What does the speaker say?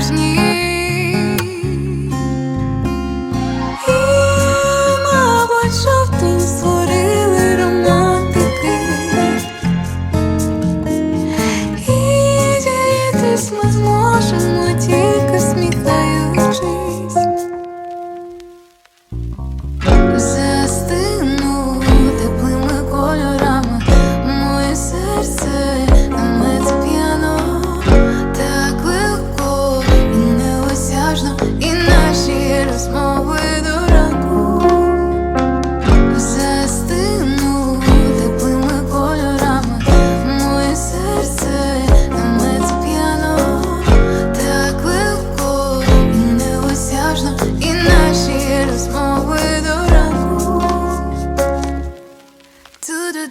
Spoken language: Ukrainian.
справжні. І, створили романтики, і ми зможемо.